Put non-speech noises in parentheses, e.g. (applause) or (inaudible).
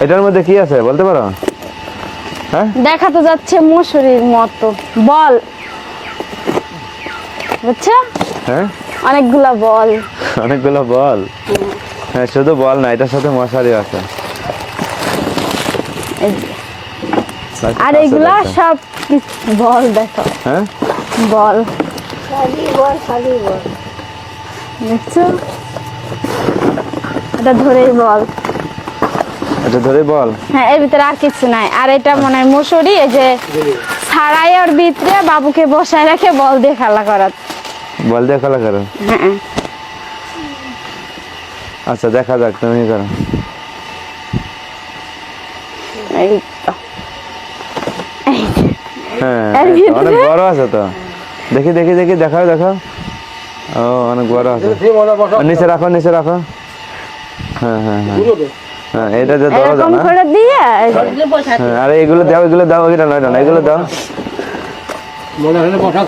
এটার মধ্যে কি আছে বলতে পারো? হ্যাঁ? দেখা তো যাচ্ছে মশুরির মতো। বল। বুঝছ? হ্যাঁ? অনেকগুলা বল। (laughs) অনেকগুলো বল? হ্যাঁ শুধু বল না এটার সাথে মশারি আছে। আর দেখো। সব বল দেখো। হ্যাঁ? বল। খালি বল খালি বল। দেখছ? এটা ধরেই বল। এটা ধরে বল? হ্যাঁ এর ভিতরে আর কিছু নাই। আর এটা মনে হয় মশুরি এই যে ছাড়াই ওর ভিতরে বাবুকে বসায় রেখে বল দিয়ে খেলা করাত বল দিয়ে খেলা করো? হ্যাঁ। আচ্ছা দেখা যাক তুমি করো? এই তো। হ্যাঁ? অনেক বড় আছে তো। দেখি দেখি দেখি দেখাও দেখাও। ও অনেক বড় আছে। নিচে রাখো নিচে রাখো। হ্যাঁ হ্যাঁ হ্যাঁ। হ্যাঁ এটা যে দরজা না। হ্যাঁ আরে এগুলো দাও এগুলো দাও এটা নয় না এগুলো দাও। মনে হয় বসা